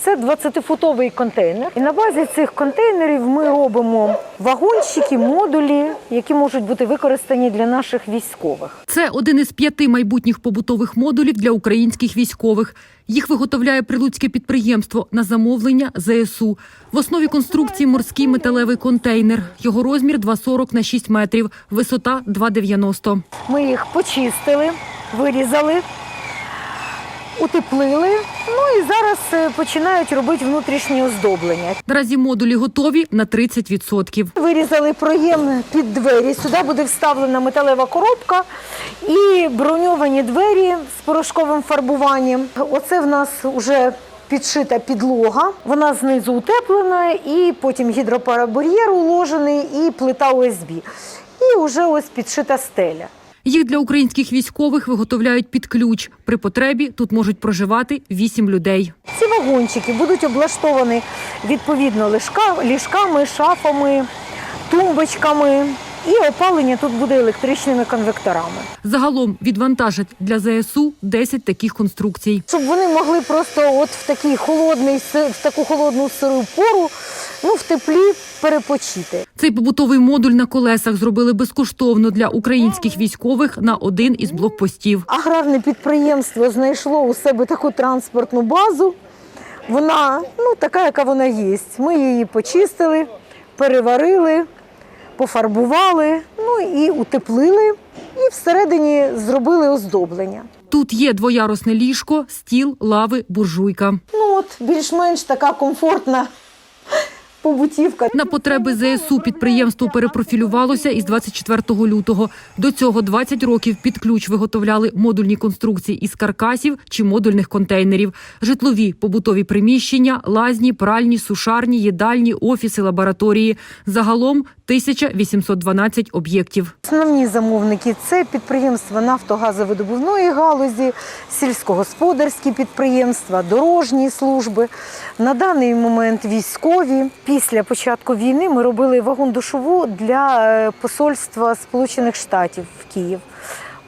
Це 20-футовий контейнер. І на базі цих контейнерів ми робимо вагончики, модулі, які можуть бути використані для наших військових. Це один із п'яти майбутніх побутових модулів для українських військових. Їх виготовляє прилуцьке підприємство на замовлення ЗСУ. В основі конструкції морський металевий контейнер. Його розмір 2,40 на 6 метрів, висота 2,90. Ми їх почистили, вирізали, утеплили. Ну і зараз е, починають робити внутрішні оздоблення. Наразі модулі готові на 30%. Вирізали проєм під двері. Сюди буде вставлена металева коробка і броньовані двері з порошковим фарбуванням. Оце в нас вже підшита підлога. Вона знизу утеплена, і потім гідропарабар'єр уложений, і плита ОСБ. І вже ось підшита стеля. Їх для українських військових виготовляють під ключ. При потребі тут можуть проживати 8 людей. Ці вагончики будуть облаштовані відповідно ліжка, ліжками, шафами, тумбочками. І опалення тут буде електричними конвекторами. Загалом відвантажать для ЗСУ 10 таких конструкцій. Щоб вони могли просто от в такий холодний в таку холодну сиру пору, ну в теплі перепочити. Цей побутовий модуль на колесах зробили безкоштовно для українських військових на один із блокпостів. Аграрне підприємство знайшло у себе таку транспортну базу. Вона ну така, яка вона є. Ми її почистили, переварили, пофарбували, ну і утеплили. І всередині зробили оздоблення. Тут є двоярусне ліжко, стіл, лави, буржуйка. Ну от більш-менш така комфортна побутівка. На потреби ЗСУ підприємство перепрофілювалося із 24 лютого. До цього 20 років під ключ виготовляли модульні конструкції із каркасів чи модульних контейнерів, житлові побутові приміщення, лазні, пральні, сушарні, їдальні, офіси, лабораторії. Загалом 1812 об'єктів. Основні замовники це підприємства нафтогазовидобувної галузі, сільськогосподарські підприємства, дорожні служби. На даний момент військові. Після початку війни ми робили вагон душову для е, посольства Сполучених Штатів в Київ.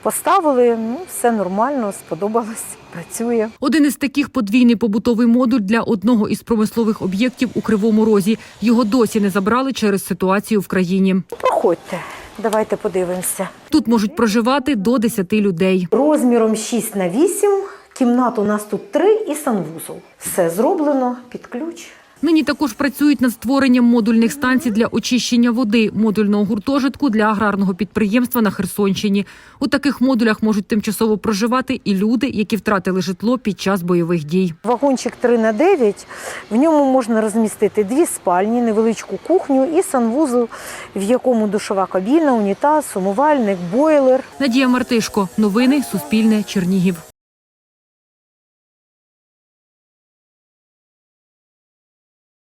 Поставили, ну все нормально, сподобалось, працює. Один із таких подвійний побутовий модуль для одного із промислових об'єктів у Кривому Розі. Його досі не забрали через ситуацію в країні. Проходьте, давайте подивимося. Тут можуть проживати до 10 людей. Розміром 6 на 8, кімнат у нас тут 3 і санвузол. Все зроблено під ключ. Нині також працюють над створенням модульних станцій для очищення води, модульного гуртожитку для аграрного підприємства на Херсонщині. У таких модулях можуть тимчасово проживати і люди, які втратили житло під час бойових дій. Вагончик 3 на 9, в ньому можна розмістити дві спальні, невеличку кухню і санвузол, в якому душова кабіна, унітаз, умивальник, бойлер. Надія Мартишко, новини Суспільне, Чернігів.